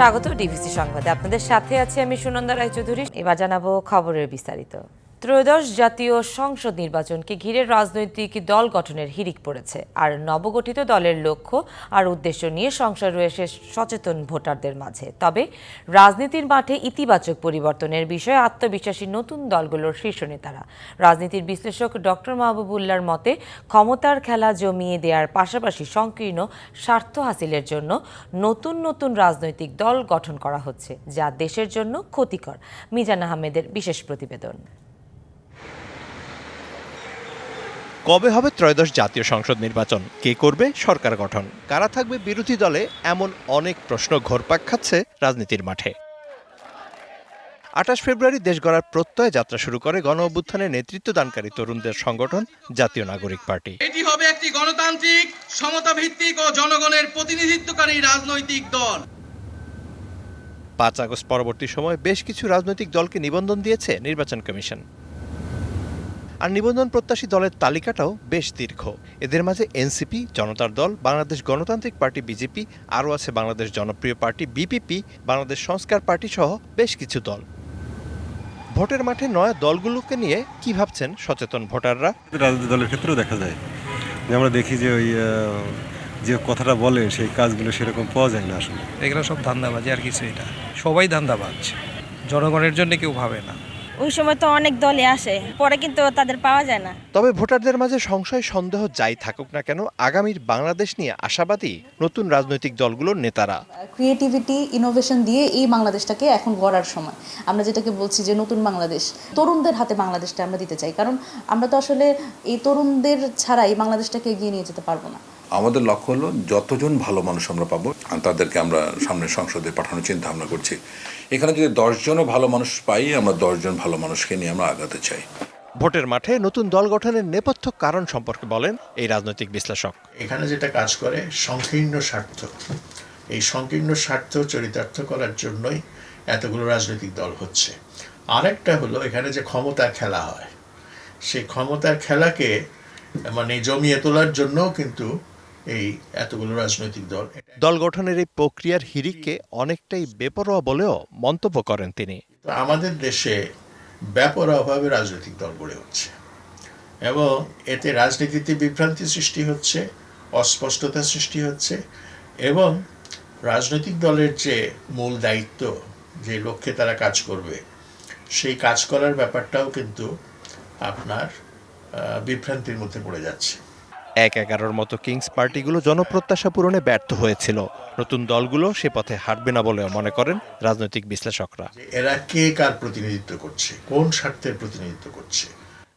স্বাগত ডিভিসি সংবাদে। আপনাদের সাথে আছি আমি সুনন্দা রায়চৌধুরী। এবার জানাব খবরের বিস্তারিত। ত্রয়োদশ জাতীয় সংসদ নির্বাচনকে ঘিরে রাজনৈতিক দল গঠনের হিড়িক পড়েছে। আর নবগঠিত দলের লক্ষ্য আর উদ্দেশ্য নিয়ে সংশয় রয়েছে সচেতন ভোটারদের মাঝে। তবে রাজনীতির মাঠে ইতিবাচক পরিবর্তনের বিষয়ে আত্মবিশ্বাসী নতুন দলগুলোর শীর্ষ নেতারা। রাজনীতির বিশ্লেষক ডক্টর মাহবুবুল্লার মতে, ক্ষমতার খেলা জমিয়ে দেওয়ার পাশাপাশি সংকীর্ণ স্বার্থ হাসিলের জন্য নতুন নতুন রাজনৈতিক দল গঠন করা হচ্ছে, যা দেশের জন্য ক্ষতিকর। মিজান আহমেদের বিশেষ প্রতিবেদন। কবে হবে ত্রয়োদশ জাতীয় সংসদ নির্বাচন? কে করবে সরকার গঠন? কারা থাকবে বিরোধী দলে? এমন অনেক প্রশ্ন ঘোরপাক খাচ্ছে রাজনীতির মাঠে। আঠাশ ফেব্রুয়ারি দেশ গড়ার প্রত্যয় যাত্রা শুরু করে গণ অভ্যুত্থানের নেতৃত্ব দানকারী তরুণদের সংগঠন জাতীয় নাগরিক পার্টি। এটি হবে একটি গণতান্ত্রিক সমতা ভিত্তিক ও জনগণের প্রতিনিধিত্বকারী রাজনৈতিক দল। পাঁচ আগস্ট পরবর্তী সময়ে বেশ কিছু রাজনৈতিক দলকে নিবন্ধন দিয়েছে নির্বাচন কমিশন। আর নিবন্ধন প্রত্যাশী দলের তালিকাটাও বেশ দীর্ঘ। এদের মাঝে এনসিপি জনতার দল বাংলাদেশ গণতান্ত্রিক পার্টি বিজেপি আরও আছে বাংলাদেশ জনপ্রিয় পার্টি বিপিপি বাংলাদেশ সংস্কার পার্টি সহ বেশ কিছু দল। ভোটের মাঠে নয়া দলগুলোকে নিয়ে কি ভাবছেন সচেতন ভোটাররা? রাজনৈতিক দলের ক্ষেত্রেও দেখা যায়। যে আমরা দেখি যে ওই যে কথাটা বলে সেই কাজগুলো সেরকম পাওয়া যায় না আসলে। এগুলো সব ধান্দাবাজি আর কিছু এটা। সবাই ধান্দাবাজ। জনগণের জন্য কেউ ভাবে না। ওই সময় তো অনেক দলই আসে পরে কিন্তু তাদের পাওয়া যায় না। তবে ভোটারদের মাঝে সংশয় সন্দেহ যাই থাকুক না কেন আগামীর বাংলাদেশ নিয়ে আশাবাদী নতুন রাজনৈতিক দলগুলোর নেতারা। ক্রিয়েটিভিটি ইনোভেশন দিয়ে এই বাংলাদেশটাকে এখন গড়ার সময়। আমরা যেটাকে বলছি যে নতুন বাংলাদেশ তরুণদের হাতে বাংলাদেশটা আমরা দিতে চাই। কারণ আমরা তো আসলে এই তরুণদের ছাড়া এই বাংলাদেশটাকে এগিয়ে নিয়ে যেতে পারব না। আমাদের লক্ষ্য হলো যতজন ভালো মানুষ আমরা পাবো আর তাদেরকে আমরা সামনে সংসদে পাঠানোর চিন্তা ভাবনা করছি। এখানে যদি দশজনও ভালো মানুষ পাই আমরা দশজন ভালো মানুষকে নিয়ে আমরা আগাতে চাই। ভোটের মাঠে নতুন দল গঠনের নেপথ্য কারণ সম্পর্কে বলেন এই রাজনৈতিক বিশ্লেষক। এখানে যেটা কাজ করে সংকীর্ণ স্বার্থ। এই সংকীর্ণ স্বার্থ চরিতার্থ করার জন্যই এতগুলো রাজনৈতিক দল হচ্ছে। আরেকটা হলো এখানে যে ক্ষমতার খেলা হয় সেই ক্ষমতার খেলাকে মানে জমিয়ে তোলার জন্যও কিন্তু এই এতগুলো রাজনৈতিক দল। দল গঠনের এই প্রক্রিয়ার হিরিককে অনেকটাই বেপরোয়া বলেও মন্তব্য করেন তিনি। তো আমাদের দেশে ব্যাপরভাবে রাজনৈতিক দল গড়ে উঠছে এবং এতে রাজনীতিতে বিভ্রান্তি সৃষ্টি হচ্ছে অস্পষ্টতা সৃষ্টি হচ্ছে এবং রাজনৈতিক দলের যে মূল দায়িত্ব যে লক্ষ্যে তারা কাজ করবে সেই কাজ করার ব্যাপারটাও কিন্তু আপনার বিভ্রান্তির মধ্যে পড়ে যাচ্ছে। এক এগারোর মতো কিংস পার্টিগুলো জনপ্রত্যাশা পূরণে ব্যর্থ হয়েছিল। নতুন দলগুলো সে পথে হাঁটবে না বলেও মনে করেন রাজনৈতিক বিশ্লেষকরা। এরা কে কার প্রতিনিধিত্ব করছে? কোন স্বার্থের প্রতিনিধিত্ব করছে?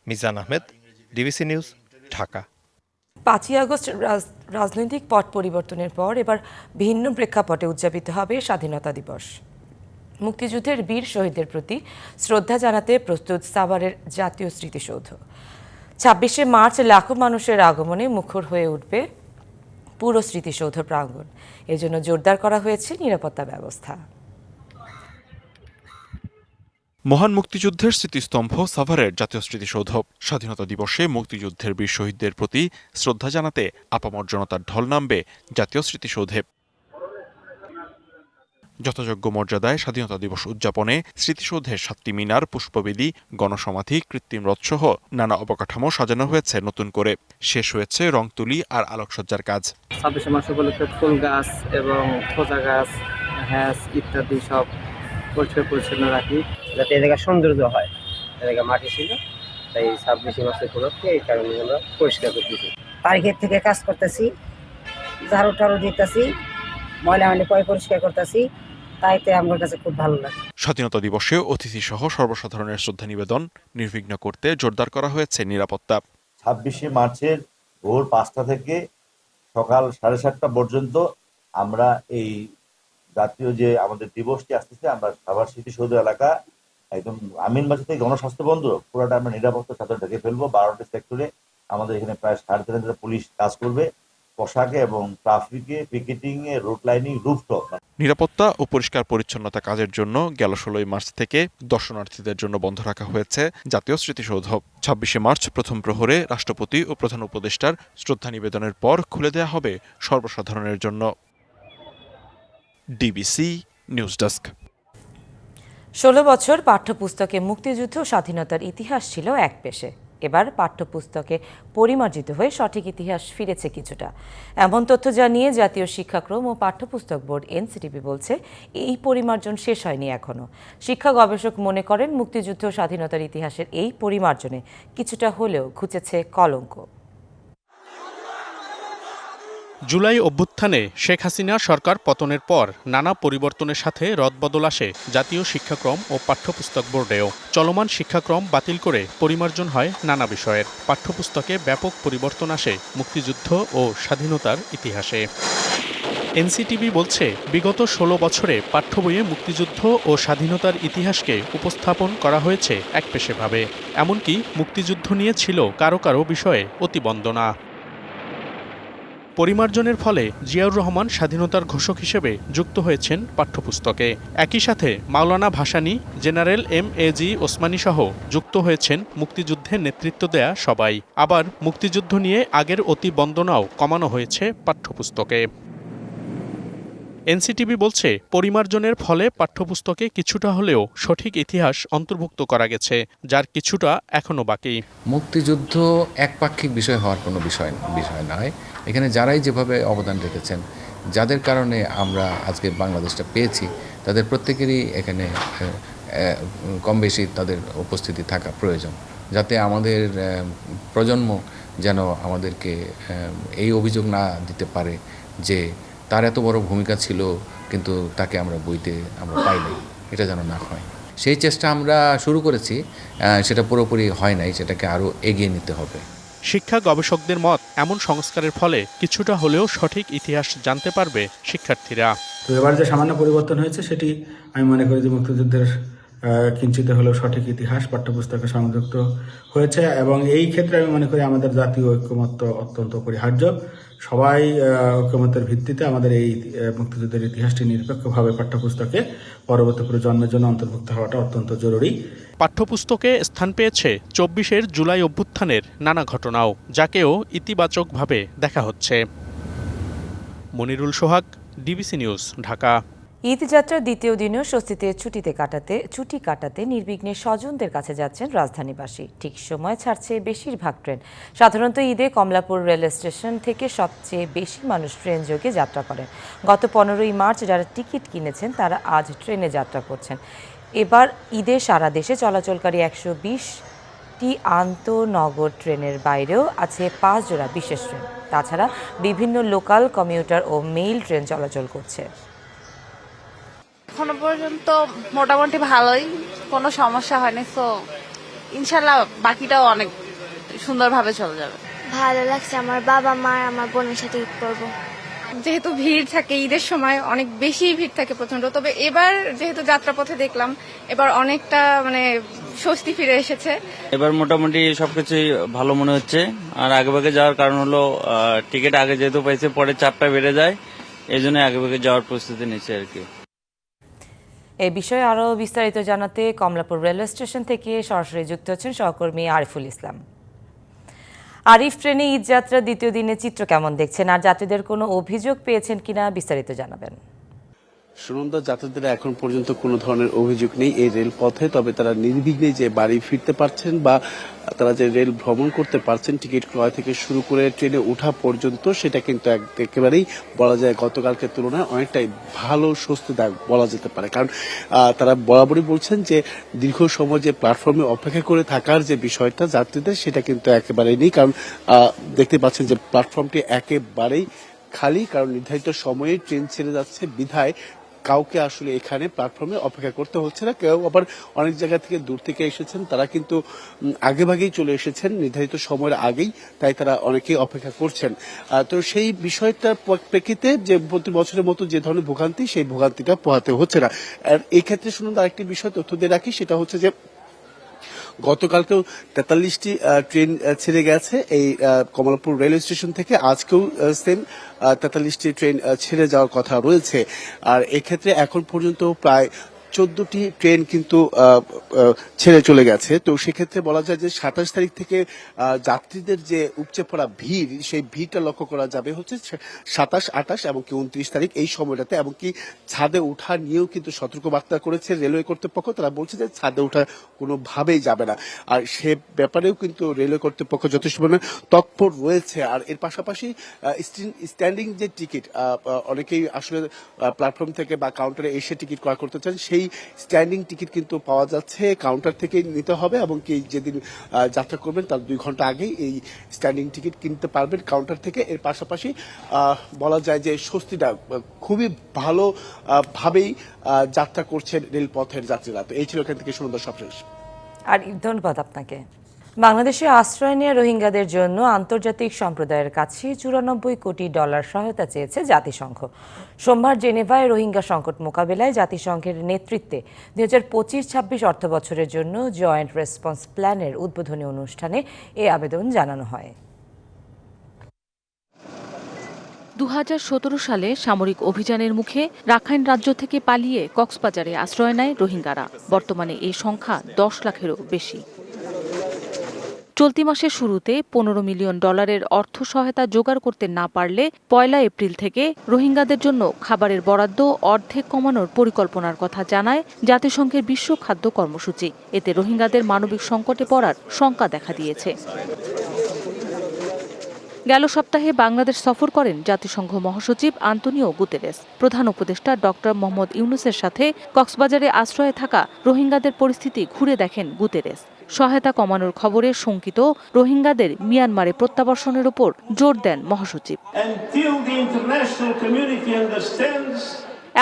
Mizan Ahmed DBC news Dhaka. পাঁচই আগস্ট রাজ- রাজনৈতিক পট পরিবর্তনের পর এবার ভিন্ন প্রেক্ষাপটে উদযাপিত হবে স্বাধীনতা দিবস। মুক্তিযুদ্ধের বীর শহীদদের প্রতি শ্রদ্ধা জানাতে প্রস্তুত সাভারের জাতীয় স্মৃতিসৌধ। ছাব্বিশে মার্চ লাখো মানুষের আগমনে মুখর হয়ে উঠবে পুরো স্মৃতিসৌধ প্রাঙ্গণ। এজন্য জোরদার করা হয়েছে নিরাপত্তা ব্যবস্থা। মহান মুক্তিযুদ্ধের স্মৃতিস্তম্ভ সাভারের জাতীয় স্মৃতিসৌধ। স্বাধীনতা দিবসে মুক্তিযুদ্ধের বীর শহীদদের প্রতি শ্রদ্ধা জানাতে আপামর জনতার ঢল নামবে জাতীয় স্মৃতিসৌধে। যথাযোগ্য মর্যাদায় স্বাধীনতা দিবস উদযাপনে স্মৃতিসৌধের সাতটি মিনার পুষ্পবেদী গণসমাধি কৃত্রিম রথসহ নানা অবকাঠামো সাজানো হয়েছে নতুন করে। শেষ হয়েছে রং তুলি আর আলোকসজ্জার কাজ। ছাব্বিশে মার্চ উপলক্ষে ফুল গাছ এবং খোঁজা গাছ হ্যাস ইত্যাদি সব পরিষ্কার পরিচ্ছন্ন রাখি। যাতে এ জায়গায় সৌন্দর্য হয়। এ জায়গায় মাটি ছিল তাই ছাব্বিশে মার্চ উপলক্ষে এই কারণে আমরা পরিষ্কার করতেছি। তারিখের থেকে কাজ করতেছি ঝাড়ু টাড়ু দিতেছি ময়লা ময়লা পয় পরিষ্কার করতেছি তাইতে আমার কাছে খুব ভালো লাগে। স্বাধীনতা দিবসে অতিথি সহ সর্বসাধারণের শ্রদ্ধা নিবেদন নির্বিঘ্ন করতে জোরদার করা হয়েছে নিরাপত্তা। ছাব্বিশে মার্চের ভোর পাঁচটা থেকে সকাল সাড়ে সাতটা পর্যন্ত আমরা এই জাতীয় যে আমাদের দিবসটি আসতেছে আমরা সাভার স্মৃতিসৌধ এলাকা একদম আমিন বাজার থেকে গণস্বাস্থ্য বন্ধ পুরোটা আমরা নিরাপত্তা সাথে ঢেকে ফেলব বারোটি সেক্টরে আমাদের এখানে প্রায় সাড়ে তিন হাজার পুলিশ কাজ করবে। পোশাকে এবং ট্রাফিকে পিকেটিং এ রুট লাইনিং রুফটপ। নিরাপত্তা ও পরিষ্কার পরিচ্ছন্নতা কাজের জন্য গেল ষোলোই মার্চ থেকে দর্শনার্থীদের জন্য বন্ধ রাখা হয়েছে জাতীয় স্মৃতিসৌধ। ছাব্বিশে মার্চ প্রথম প্রহরে রাষ্ট্রপতি ও প্রধান উপদেষ্টার শ্রদ্ধা নিবেদনের পর খুলে দেয়া হবে সর্বসাধারণের জন্য। DBC news desk. ষোলো বছর পাঠ্যপুস্তকে মুক্তিযুদ্ধ স্বাধীনতার ইতিহাস ছিল এক পেশে। এবার পাঠ্যপুস্তকে পরিমার্জিত হয়ে সঠিক ইতিহাস ফিরেছে কিছুটা। এমন তথ্য জানিয়ে জাতীয় শিক্ষাক্রম ও পাঠ্যপুস্তক বোর্ড এনসিটিপি বলছে, এই পরিমার্জন শেষ হয়নি এখনও শিক্ষা গবেষক মনে করেন, মুক্তিযুদ্ধ স্বাধীনতার ইতিহাসের এই পরিমার্জনে কিছুটা হলেও ঘুচেছে কলঙ্ক। জুলাই অভ্যুত্থানে শেখ হাসিনা সরকার পতনের পর নানা পরিবর্তনের সাথে রদবদল আসে জাতীয় শিক্ষাক্রম ও পাঠ্যপুস্তক বোর্ডেও। চলমান শিক্ষাক্রম বাতিল করে পরিমার্জন হয় নানা বিষয়ের। পাঠ্যপুস্তকে ব্যাপক পরিবর্তন আসে মুক্তিযুদ্ধ ও স্বাধীনতার ইতিহাসে। এনসিটিভি বলছে, বিগত ষোলো বছরে পাঠ্য বইয়ে মুক্তিযুদ্ধ ও স্বাধীনতার ইতিহাসকে উপস্থাপন করা হয়েছে একপেশেভাবে। এমনকি মুক্তিযুদ্ধ নিয়ে ছিল কারও কারও বিষয়ে অতিবন্দনা। পরিমার্জনের ফলে জিয়াউর রহমান স্বাধীনতার ঘোষক হিসেবে যুক্ত হয়েছেন পাঠ্যপুস্তকে। একই সাথে Maulana Bhasani, general M A G Osmani সহ যুক্ত হয়েছেন মুক্তিযুদ্ধে নেতৃত্ব দেয়া সবাই। আবার মুক্তিযুদ্ধ নিয়ে আগের অতি বন্দনাও কমানো হয়েছে পাঠ্যপুস্তকে। এনসিটিভি বলছে, পরিমার্জনের ফলে পাঠ্যপুস্তকে কিছুটা হলেও সঠিক ইতিহাস অন্তর্ভুক্ত করা গেছে, যার কিছুটা এখনও বাকি। মুক্তিযুদ্ধ একপাক্ষিক বিষয় হওয়ার কোনো বিষয় বিষয় নয়। এখানে যারাই যেভাবে অবদান রেখেছেন, যাদের কারণে আমরা আজকে বাংলাদেশটা পেয়েছি, তাদের প্রত্যেকেরই এখানে কম বেশি তাদের উপস্থিতি থাকা প্রয়োজন, যাতে আমাদের প্রজন্ম যেন আমাদেরকে এই অভিযোগ না দিতে পারে যে তার এত বড় ভূমিকা ছিল কিন্তু তাকে আমরা বইতে আমরা পাইনি এটা যেন না হয়। সেই চেষ্টা আমরা শুরু করেছি সেটা পুরোপুরি হয় নাই সেটাকে আরও এগিয়ে নিতে হবে। শিক্ষা গবেষকদের মত এমন সংস্কারের ফলে কিছুটা হলেও সঠিক ইতিহাস জানতে পারবে শিক্ষার্থীরা। তো এবার যে সামান্য পরিবর্তন হয়েছে সেটি আমি মনে করি যে মুক্তিযুদ্ধের কিঞ্চিত হলেও সঠিক ইতিহাস পাঠ্যপুস্তকে সংযুক্ত হয়েছে এবং এই ক্ষেত্রে আমি মনে করি আমাদের জাতীয় ঐক্যমত্য অত্যন্ত অপরিহার্য সবাই আহ, ঐক্যমত্যের ভিত্তিতে আমাদের এই মুক্তিযুদ্ধের ইতিহাসটি নিরপেক্ষভাবে পাঠ্যপুস্তকে পরবর্তী প্রজন্মের জন্য অন্তর্ভুক্ত হওয়াটা অত্যন্ত জরুরি। পাঠ্যপুস্তকে স্থান পেয়েছে চব্বিশের জুলাই অভ্যুত্থানের নানা ঘটনাও যাকেও ইতিবাচকভাবে দেখা হচ্ছে। Monirul Sohag DBC news Dhaka. ঈদযাত্রার দ্বিতীয় দিনেও স্বস্তিতে ছুটিতে কাটাতে, ছুটি কাটাতে নির্বিঘ্নে স্বজনদের কাছে যাচ্ছেন রাজধানীবাসী। ঠিক সময় ছাড়ছে বেশিরভাগ ট্রেন। সাধারণত ঈদে কমলাপুর রেল স্টেশন থেকে সবচেয়ে বেশি মানুষ ট্রেন যোগে যাত্রা করেন। গত পনেরোই মার্চ যারা টিকিট কিনেছেন, তারা আজ ট্রেনে যাত্রা করছেন। এবার ঈদে সারা দেশে চলাচলকারী একশো বিশটি আন্তনগর ট্রেনের বাইরেও আছে পাঁচ জোড়া বিশেষ ট্রেন। তাছাড়া বিভিন্ন লোকাল কমিউটার ও মেইল ট্রেন চলাচল করছে। এখনও পর্যন্ত মোটামুটি ভালোই কোনো সমস্যা হয়নি তো ইনশাল্লাহ বাকিটাও অনেক সুন্দরভাবে চলে যাবে। ভালো লাগছে আমার বাবা মা আমার বোনের সাথে ঈদ করব। যেহেতু ভিড় থাকে ঈদের সময় অনেক বেশি ভিড় থাকে প্রচণ্ড তবে এবার যেহেতু যাত্রাপথে দেখলাম এবার অনেকটা মানে স্বস্তি ফিরে এসেছে। এবার মোটামুটি সবকিছুই ভালো মনে হচ্ছে আর আগে ভাগে যাওয়ার কারণ হলো টিকিট আগে যেহেতু পাইছে পরে চাপটা বেড়ে যায় এই জন্য আগে ভাগে যাওয়ার প্রস্তুতি নিচ্ছে আর কি। এই বিষয়ে আরও বিস্তারিত জানাতে কমলাপুর রেলওয়ে স্টেশন থেকে সরাসরি যুক্ত হচ্ছেন সহকর্মী আরিফুল ইসলাম। আরিফ ট্রেনে ঈদ যাত্রা দ্বিতীয় দিনে চিত্র কেমন দেখছেন? আর যাত্রীদের কোনো অভিযোগ পেয়েছেন কিনা বিস্তারিত জানাবেন। সুনন্দা, যাত্রীদের এখন পর্যন্ত কোনো ধরনের অভিযোগ নেই এই রেলপথে, তবে তারা নির্বিঘ্নে যে বাড়ি ফিরতে পারছেন বা তারা যে রেল ভ্রমণ করতে পারছেন, টিকিট ক্রয় থেকে শুরু করে ট্রেনে ওঠা পর্যন্ত, সেটা কিন্তু এক- একেবারেই বলা যায় গতকালকের তুলনায় অনেকটাই ভালো স্বস্তিদায়ক বলা যেতে পারে। কারণ তারা বরাবরই বলছেন যে দীর্ঘ সময় যে প্ল্যাটফর্মে অপেক্ষা করে থাকার যে বিষয়টা যাত্রীদের, সেটা কিন্তু একেবারেই নেই। কারণ দেখতে পাচ্ছেন যে প্ল্যাটফর্মটি একেবারেই খালি, কারণ নির্ধারিত সময়ে ট্রেন ছেড়ে যাচ্ছে বিধায় কাউকে আসলে এখানে প্ল্যাটফর্মে অপেক্ষা করতে হচ্ছে না। কেউ আবার অনেক জায়গা থেকে দূর থেকে এসেছেন, তারা কিন্তু আগেভাগেই চলে এসেছেন, নির্ধারিত সময়ের আগেই, তাই তারা অনেকেই অপেক্ষা করছেন। তো সেই বিষয়টার প্রেক্ষিতে যে প্রতি বছরের মতো যে ধরনের ভোগান্তি, সেই ভোগান্তিটা পোহাতে হচ্ছে না। আর এই ক্ষেত্রে শুনুন, আরেকটি বিষয় তথ্য দিয়ে রাখি, সেটা হচ্ছে যে গতকালকেও তেতাল্লিশটি ট্রেন ছেড়ে গেছে। এই কমলাপুর রেলওয়ে স্টেশন থেকে আজকেও সেম তেতাল্লিশটি ট্রেন ছেড়ে যাওয়ার কথা রয়েছে। আর এক্ষেত্রে এখন পর্যন্ত প্রায় চোদ্দটি ট্রেন কিন্তু ছেড়ে চলে গেছে। তো সেক্ষেত্রে বলা যায় যে সাতাশ তারিখ থেকে যাত্রীদের যে উপচে পড়া ভিড়, সেই ভিড়টা লক্ষ্য করা যাবে হচ্ছে সাতাশ, আঠাশ এবং কি উনত্রিশ তারিখ এই সময়টাতে। এবং কি ছাদে ওঠা নিয়েও কিন্তু সতর্কবার্তা করেছে রেলওয়ে কর্তৃপক্ষ। তারা বলছে যে ছাদে ওঠা কোনোভাবেই যাবে না। আর সে ব্যাপারেও কিন্তু রেলওয়ে কর্তৃপক্ষ যথেষ্ট পরিমাণে তৎপর রয়েছে। আর এর পাশাপাশি স্ট্যান্ডিং যে টিকিট অনেকেই আসলে প্ল্যাটফর্ম থেকে বা কাউন্টারে এসে টিকিট ক্রয় করতে চান, সেই স্ট্যান্ডিং টিকিট কিন্তু পাওয়া যাচ্ছে কাউন্টার থেকে নিতে হবে এবং কি যেদিন যাত্রা করবেন তার দুই ঘণ্টা আগেই এই স্ট্যান্ডিং টিকিট কিনতে পারবেন কাউন্টার থেকে। এর পাশাপাশি বলা যায় যে স্বস্তিটা, খুবই ভালো ভাবেই যাত্রা করছেন রেলপথের যাত্রীরা। তো এই ছিল এখান থেকে সুন্দর সবশেষ আর ধন্যবাদ আপনাকে। বাংলাদেশে আশ্রয় নেওয়া রোহিঙ্গাদের জন্য আন্তর্জাতিক সম্প্রদায়ের কাছে চুরানব্বই কোটি ডলার সহায়তা চেয়েছে জাতিসংঘ। সোমবার জেনেভায় রোহিঙ্গা সংকট মোকাবেলায় জাতিসংঘের নেতৃত্বে দুই হাজার পঁচিশ ছাব্বিশ অর্থ বছরের জন্য জয়েন্ট রেসপন্স প্ল্যানের উদ্বোধনী অনুষ্ঠানে এ আবেদন জানানো হয়। দু হাজার সতেরো সালে সামরিক অভিযানের মুখে রাখাইন রাজ্য থেকে পালিয়ে কক্সবাজারে আশ্রয় নেয় রোহিঙ্গারা। বর্তমানে এই সংখ্যা দশ লাখেরও বেশি। চলতি মাসের শুরুতে পনেরো মিলিয়ন ডলারের অর্থ সহায়তা জোগাড় করতে না পারলে পয়লা এপ্রিল থেকে রোহিঙ্গাদের জন্য খাবারের বরাদ্দ অর্ধেক কমানোর পরিকল্পনার কথা জানায় জাতিসংঘের বিশ্ব খাদ্য কর্মসূচি। এতে রোহিঙ্গাদের মানবিক সংকটে পড়ার শঙ্কা দেখা দিয়েছে। গেল সপ্তাহে বাংলাদেশ সফর করেন জাতিসংঘ মহাসচিব আন্তনিও গুতেরেস। প্রধান উপদেষ্টা ডক্টর মোহাম্মদ ইউনুসের সাথে কক্সবাজারে আশ্রয়ে থাকা রোহিঙ্গাদের পরিস্থিতি ঘুরে দেখেন গুতেরেস। সহায়তা কমানোর খবরে শঙ্কিত রোহিঙ্গাদের মিয়ানমারে প্রত্যাবর্ষণের উপর জোর দেন মহাসচিব।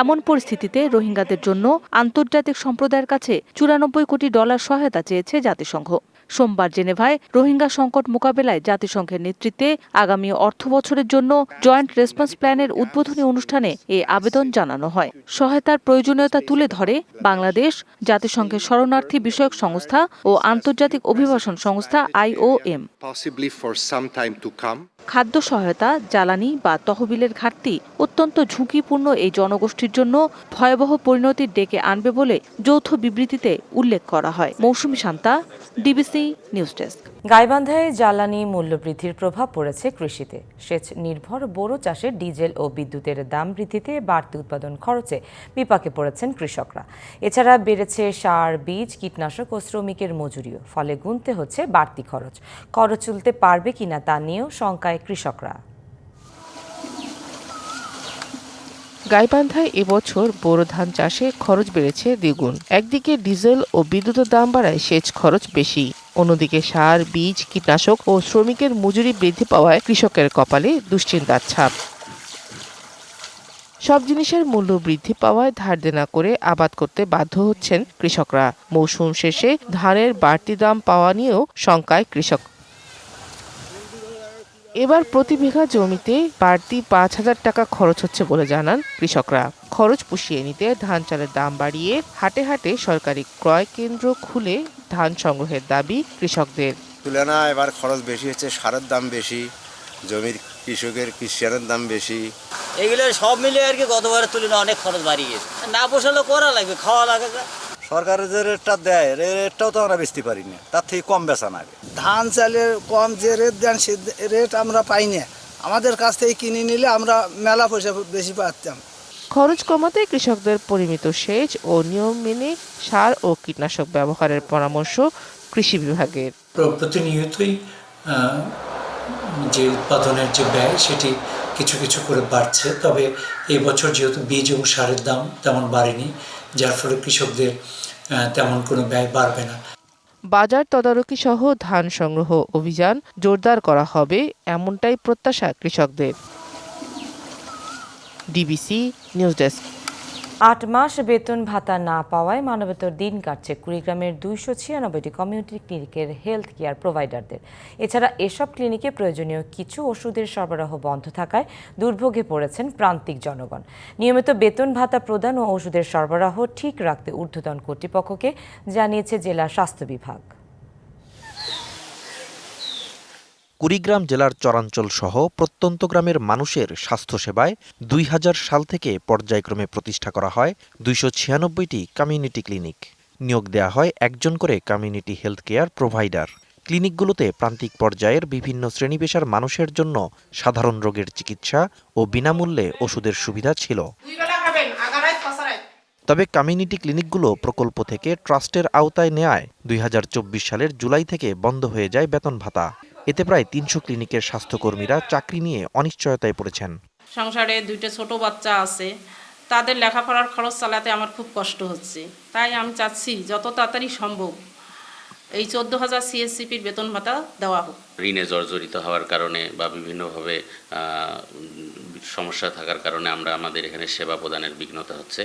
এমন পরিস্থিতিতে রোহিঙ্গাদের জন্য আন্তর্জাতিক সম্প্রদায়ের কাছে চুরানব্বই কোটি ডলার সহায়তা চেয়েছে জাতিসংঘ। সোমবার জেনেভায় রোহিঙ্গা সংকট মোকাবেলায় জাতিসংঘের নেতৃত্বে আগামী অর্থ বছরের জন্য জয়েন্ট রেসপন্স প্ল্যানের উদ্বোধনী অনুষ্ঠানে এ আবেদন জানানো হয়। সহায়তার প্রয়োজনীয়তা তুলে ধরে বাংলাদেশ জাতিসংঘের শরণার্থী বিষয়ক সংস্থা ও আন্তর্জাতিক অভিবাসন সংস্থা আইওএম খাদ্য সহায়তা, জ্বালানি বা তহবিলের ঘাটতি অত্যন্ত ঝুঁকিপূর্ণ এই জনগোষ্ঠীর জন্য ভয়াবহ পরিণতির ডেকে আনবে বলে যৌথ বিবৃতিতে উল্লেখ করা হয়। Mousumi Shanta, DBC news desk. গাইবান্ধায় জ্বালানি মূল্যবৃদ্ধির প্রভাব পড়েছে কৃষিতে। সেচ নির্ভর বোরো চাষে ডিজেল ও বিদ্যুতের দাম বৃদ্ধিতে বাড়তি উৎপাদন খরচে বিপাকে পড়েছেন কৃষকরা। এছাড়া বেড়েছে সার, বীজ, কীটনাশক ও শ্রমিকের মজুরিও, ফলে গুনতে হচ্ছে বাড়তি খরচ। খরচ তুলতে পারবে কিনা তা নিয়েও শঙ্কায় কৃষকরা। গাইবান্ধায় এবছর বোরো ধান চাষে খরচ বেড়েছে দ্বিগুণ। একদিকে ডিজেল ও বিদ্যুতের দাম বাড়ায় সেচ খরচ বেশি। অন্যদিকে সার, বীজ, কীটনাশক ও শ্রমিকের মজুরি বৃদ্ধি পাওয়ায় কৃষকের কপালে দুশ্চিন্তার ছাপ। সব জিনিসের মূল্য বৃদ্ধি পাওয়ায় ধার দেনা করে আবাদ করতে বাধ্য হচ্ছেন কৃষকরা। মৌসুম শেষে ধানের বাড়তি দাম পাওয়া নিয়েও শঙ্কায় কৃষক। এবার প্রতি বিঘা জমিতে বাড়তি পাঁচ হাজার টাকা খরচ হচ্ছে বলে জানান কৃষকরা। খরচ পুষিয়ে নিতে ধান চালের দাম বাড়িয়ে হাটে হাটে সরকারি ক্রয় কেন্দ্র খুলে ধান সংগ্রহের দাবি কৃষকদের। তুলনা এবার খরচ বেশি হচ্ছে সারের দাম বেশি জমির কৃষকের কৃষিয়ানের দাম বেশি। এগুলো সব মিলিয়ে আর কি গতবারের তুলনায় অনেক খরচ বাড়িয়ে গেছে। না পোষালে করা লাগবে খাওয়া লাগে যা। সরকারের যে রেটটা দেয় এই রেটটাও তো আমরা বেচতে পারি না তার থেকে কম বেচা না ধান চালের কম যে রেট দেন সে রেট আমরা পাই না। আমাদের কাছ থেকে কিনে নিলে আমরা মেলা পয়সা বেশি পাচ্তাম। খরচ কমাতে কৃষকদের পরিমিত সেচ ও নিয়ম মেনে সার ও কীটনাশক ব্যবহারের পরামর্শ কৃষি বিভাগের। প্রতিনিয়তই যে উৎপাদনের যে ব্যয় সেটি কিছু কিছু করে বাড়ছে। তবে এবছর যেহেতু বীজ এবং সারের দাম তেমন বাড়েনি যার ফলে কৃষকদের তেমন কোনো ব্যয় বাড়বে না। বাজার তদারকি সহ ধান সংগ্রহ অভিযান জোরদার করা হবে এমনটাই প্রত্যাশা কৃষকদের। DBC news desk. আট মাস বেতন ভাতা না পাওয়ায় মানবেতর দিন কাটছে কুড়িগ্রামের দুইশো ছিয়ানব্বইটি কমিউনিটি ক্লিনিকের হেলথ কেয়ার প্রোভাইডারদের। এছাড়া এসব ক্লিনিকে প্রয়োজনীয় কিছু ওষুধের সরবরাহ বন্ধ থাকায় দুর্ভোগে পড়েছেন প্রান্তিক জনগণ। নিয়মিত বেতন ভাতা প্রদান ও ওষুধের সরবরাহ ঠিক রাখতে ঊর্ধ্বতন কর্তৃপক্ষকে জানিয়েছে জেলা স্বাস্থ্য বিভাগ। কুড়িগ্রাম জেলার চরাঞ্চল সহ প্রত্যন্ত গ্রামের মানুষের স্বাস্থ্যসেবায় দুই হাজার সাল থেকে পর্যায়ক্রমে প্রতিষ্ঠা করা হয় দুইশো ছিয়ানব্বইটি কমিউনিটি ক্লিনিক নিয়োগ দেওয়া হয় একজন করে কমিউনিটি হেলথ কেয়ার প্রোভাইডার ক্লিনিকগুলোতে প্রান্তিক পর্যায়ের বিভিন্ন শ্রেণীপেশার মানুষের জন্য সাধারণ রোগের চিকিৎসা ও বিনামূল্যে ওষুধের সুবিধা ছিল। তবে কমিউনিটি ক্লিনিকগুলো প্রকল্প থেকে ট্রাস্টের আওতায় নেয়ায় দুই হাজার চব্বিশ সালের জুলাই থেকে বন্ধ হয়ে যায় বেতন ভাতা। এতে প্রায় তিনশো ক্লিনিকের স্বাস্থ্যকর্মীরা চাকরি নিয়ে অনিশ্চয়তায় পড়েছেন। সংসারে দুইটা ছোট বাচ্চা আছে তাদের লেখাপড়ার খরচ চালাতে আমার খুব কষ্ট হচ্ছে। তাই আমি চাচ্ছি যত তাড়াতাড়ি সম্ভব এই চোদ্দ হাজার সিএসসিপির বেতন ভাতা দেওয়া হোক। ঋণে জর্জরিত হওয়ার কারণে বা বিভিন্নভাবে সমস্যা থাকার কারণে আমরা আমাদের এখানে সেবা প্রদানের বিঘ্নতা হচ্ছে।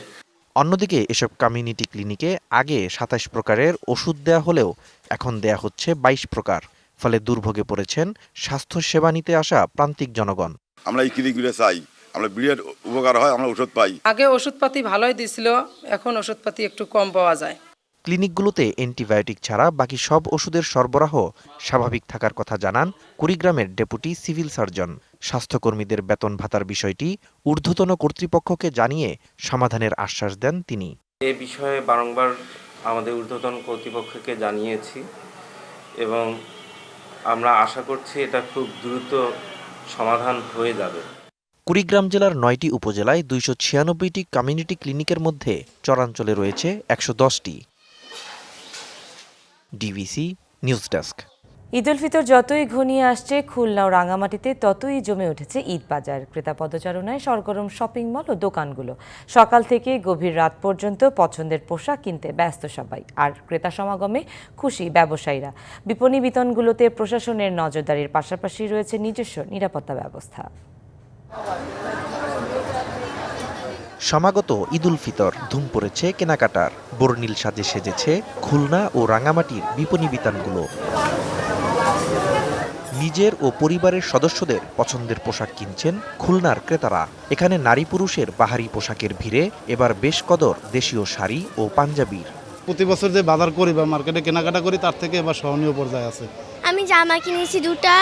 অন্যদিকে এসব কমিউনিটি ক্লিনিকে আগে সাতাশ প্রকারের ওষুধ দেয়া হলেও এখন দেয়া হচ্ছে বাইশ প্রকার। ফলে দুর্ভোগে পড়েছেন স্বাস্থ্য সেবা নিতে আসা প্রান্তিক জনগণ। আমরা এই ক্লিনিকগুলো চাই আমরা বিরাট উপকার হয় আমরা ওষুধ পাই। আগে ওষুধপাতি ভালোই দিছিল এখন ওষুধপাতি একটু কম পাওয়া যায়। ক্লিনিকগুলোতে অ্যান্টিবায়োটিক ছাড়া বাকি সব ওষুধের সরবরাহ স্বাভাবিক থাকার কথা জানান কুড়িগ্রামের ডেপুটি সিভিল সার্জন। স্বাস্থ্যকর্মীদের বেতন ভাতার বিষয়টি ঊর্ধ্বতন কর্তৃপক্ষকে জানিয়ে সমাধানের আশ্বাস দেন তিনি। এ বিষয়ে বারংবার আমাদের ঊর্ধ্বতন কর্তৃপক্ষকে জানিয়েছি এবং আমরা আশা করছি এটা খুব দ্রুত সমাধান হয়ে যাবে। কুড়িগ্রাম জেলার নয়টি উপজেলায় দুইশো ছিয়ানব্বইটি কমিউনিটি ক্লিনিকের মধ্যে চরাঞ্চলে রয়েছে একশো দশটি। নিউজ ডেস্ক ঈদ উল ফিতর যতই ঘনিয়ে আসছে, খুলনা ও রাঙামাটিতে ততই জমে উঠেছে ঈদ বাজার। ক্রেতা পদচারণায় সরগরম শপিং মল ও দোকানগুলো। সকাল থেকে গভীর রাত পর্যন্ত পছন্দের পোশাক কিনতে ব্যস্ত সবাই, আর ক্রেতা সমাগমে খুশি ব্যবসায়ীরা। বিপণী বিতনগুলোতে প্রশাসনের নজরদারির পাশাপাশি রয়েছে নিজস্ব নিরাপত্তা ব্যবস্থা। সমাগত ঈদুল ফিতর ধুম পড়েছে কেনাকাটার। বর্ণিল সাজে সেজেছে খুলনা ও রাঙামাটির বিপণী বিতানগুলো। নিজের ও পরিবারের সদস্যদের পছন্দের পোশাক কিনছেন খুলনার ক্রেতারা। এখানে নারী পুরুষের বাহারি পোশাকের ভিড়ে এবার বেশ কদর দেশীয় শাড়ি ও পাঞ্জাবির। প্রতি বছর যে বাজার করি বা মার্কেটে কেনাকাটা করি তার থেকে এবার সহনীয় পর্যায়ে আছে। আমি জামা কিনেছি দুটা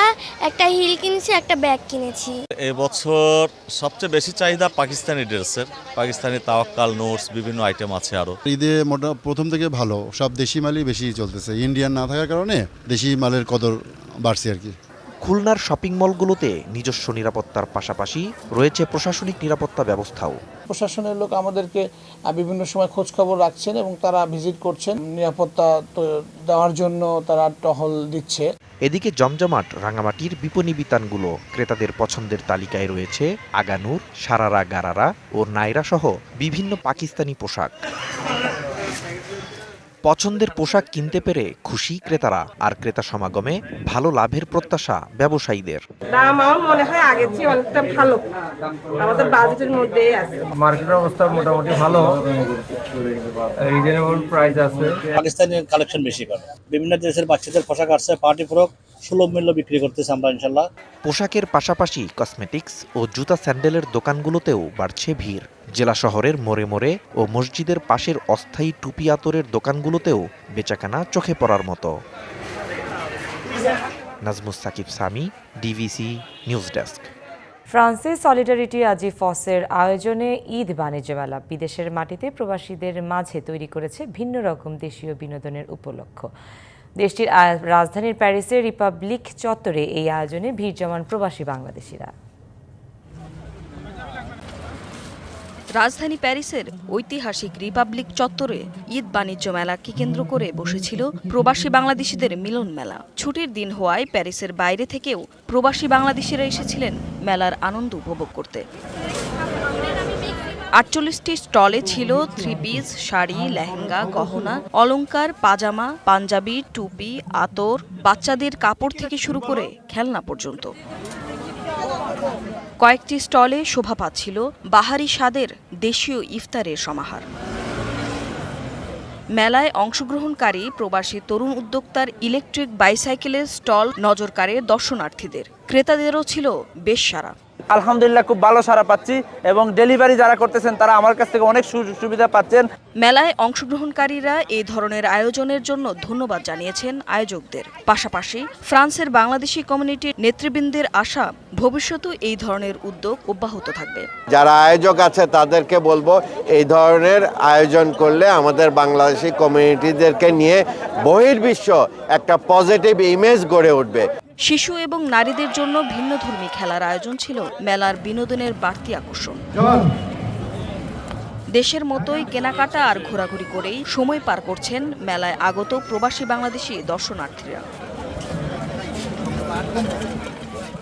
একটা হিল কিনেছি একটা ব্যাগ কিনেছি। এবছর সবচেয়ে বেশি চাহিদা পাকিস্তানি ড্রেসের। পাকিস্তানি তাওয়াক্কাল নোটস বিভিন্ন আইটেম আছে আরও ঈদে মোটা প্রথম থেকে ভালো। সব দেশি মালই বেশি চলতেছে। ইন্ডিয়ান না থাকার কারণে দেশি মালের কদর বাড়ছে আর কি। খুলনার শপিং মলগুলোতে নিজস্ব নিরাপত্তার পাশাপাশি রয়েছে প্রশাসনিক নিরাপত্তা ব্যবস্থাও। প্রশাসনের লোক আমাদেরকে বিভিন্ন সময় খোঁজ খবর রাখছেন এবং তারা ভিজিট করছেন। নিরাপত্তা দেওয়ার জন্য তারা টহল দিচ্ছে। এদিকে জমজমাট রাঙামাটির বিপণী বিতানগুলো ক্রেতাদের পছন্দের তালিকায় রয়েছে আগানুর সারারা গারারা ও নাইরা সহ বিভিন্ন পাকিস্তানি পোশাক। পছন্দের পোশাক কিনতে পেরে খুশি ক্রেতারা আর ক্রেতা সমাগমে ভালো লাভের প্রত্যাশা ব্যবসায়ীদের। দাম আমার মনে হয় আগের চেয়ে অনেকটা ভালো। আমাদের বাজেটের মধ্যেই আছে। মার্কেটের অবস্থা মোটামুটি ভালো। রিজনেবল প্রাইস আছে। পাকিস্তানি কালেকশন বেশি করে বিভিন্ন দেশের বাচ্চাদের পোশাক আসছে পার্টি ফ্রক সুলভ মূল্য বিক্রি করতেছে আমরা ইনশাল্লাহ। পোশাকের পাশাপাশি কসমেটিক্স ও জুতা স্যান্ডেলের দোকানগুলোতেও বাড়ছে ভিড়। জেলা শহরের মোড়ে মোড়ে ও মসজিদের পাশের অস্থায়ী টুপি আতরের দোকানগুলোতেও বেচাকেনা চোখে পড়ার মতো। Nazmus Sakib Sami DBC news desk ফ্রান্সে সলিডারিটি আজি ফসের আয়োজনে ঈদ বাণিজ্য মেলা বিদেশের মাটিতে প্রবাসীদের মাঝে তৈরি করেছে ভিন্ন রকম দেশীয় বিনোদনের উপলক্ষ। দেশটির রাজধানীর প্যারিসের রিপাবলিক চত্বরে এই আয়োজনে ভিড় জমান প্রবাসী বাংলাদেশিরা। রাজধানী প্যারিসের ঐতিহাসিক রিপাবলিক চত্বরে ঈদ বাণিজ্য মেলাকে কেন্দ্র করে বসেছিল প্রবাসী বাংলাদেশিদের মিলন মেলা। ছুটির দিন হওয়ায় প্যারিসের বাইরে থেকেও প্রবাসী বাংলাদেশিরা এসেছিলেন মেলার আনন্দ উপভোগ করতে। আটচল্লিশটি স্টলে ছিল থ্রি পিস শাড়ি, লেহেঙ্গা, গহনা, অলংকার, পাজামা, পাঞ্জাবি, টুপি, আতর, বাচ্চাদের কাপড় থেকে শুরু করে খেলনা পর্যন্ত। কয়েকটি স্টলে শোভা পাচ্ছিল বাহারি স্বাদের দেশীয় ইফতারের সমাহার। মেলায় অংশগ্রহণকারী প্রবাসী তরুণ উদ্যোক্তার ইলেকট্রিক বাইসাইকেলের স্টল নজর কাড়ে দর্শনার্থীদের। ক্রেতাদেরও ছিল বেশ সারা। আলহামদুলিল্লাহ খুব ভালো সারা পাচ্ছি এবং ডেলিভারি যারা করতেছেন তারা আমার কাছ থেকে অনেক সুযোগ সুবিধা পাচ্ছেন। মেলায় অংশগ্রহণকারীরা এই ধরনের আয়োজনের জন্য ধন্যবাদ জানিয়েছেন আয়োজকদের। পাশাপাশি ফ্রান্সের বাংলাদেশি কমিউনিটির নেতৃবৃন্দের আশা ভবিষ্যতেও এই ধরনের উদ্যোগ অব্যাহত থাকবে। যারা আয়োজক আছে তাদেরকে বলব এই ধরনের আয়োজন করলে আমাদের বাংলাদেশি কমিউনিটিদেরকে নিয়ে বহির্বিশ্ব একটা পজিটিভ ইমেজ গড়ে উঠবে। শিশু এবং নারীদের জন্য ভিন্নধর্মী খেলার আয়োজন ছিল মেলার বিনোদনের বাড়তি আকর্ষণ। দেশের মতোই কেনাকাটা আর ঘোরাঘুরি করেই সময় পার করছেন মেলায় আগত প্রবাসী বাংলাদেশি দর্শনার্থীরা।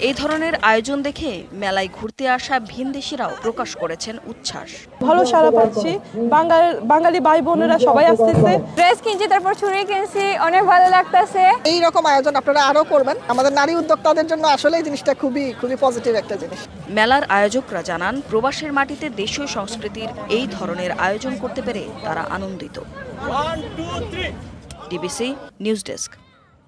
এই ধরনের আয়োজন দেখে মেলায় ঘুরতে আসা ভিনদেশিরাও প্রকাশ করেছেন উচ্ছ্বাস। ভালো সারা পাচ্ছি। বাঙাল বাঙালি ভাই বোনেরা সবাই আসতেছে। ড্রেস কিনছি তারপর ছুরি কিনছি অনেক ভালো লাগতেছে। এই রকম আয়োজন আপনারা আরও করবেন। আমাদের নারী উদ্যোক্তাদের জন্য আসলে এই জিনিসটা খুবই খুবই পজিটিভ একটা জিনিস। মেলার আয়োজকরা জানান প্রবাসের মাটিতে দেশীয় সংস্কৃতির এই ধরনের আয়োজন করতে পেরে তারা আনন্দিত। DBC news desk.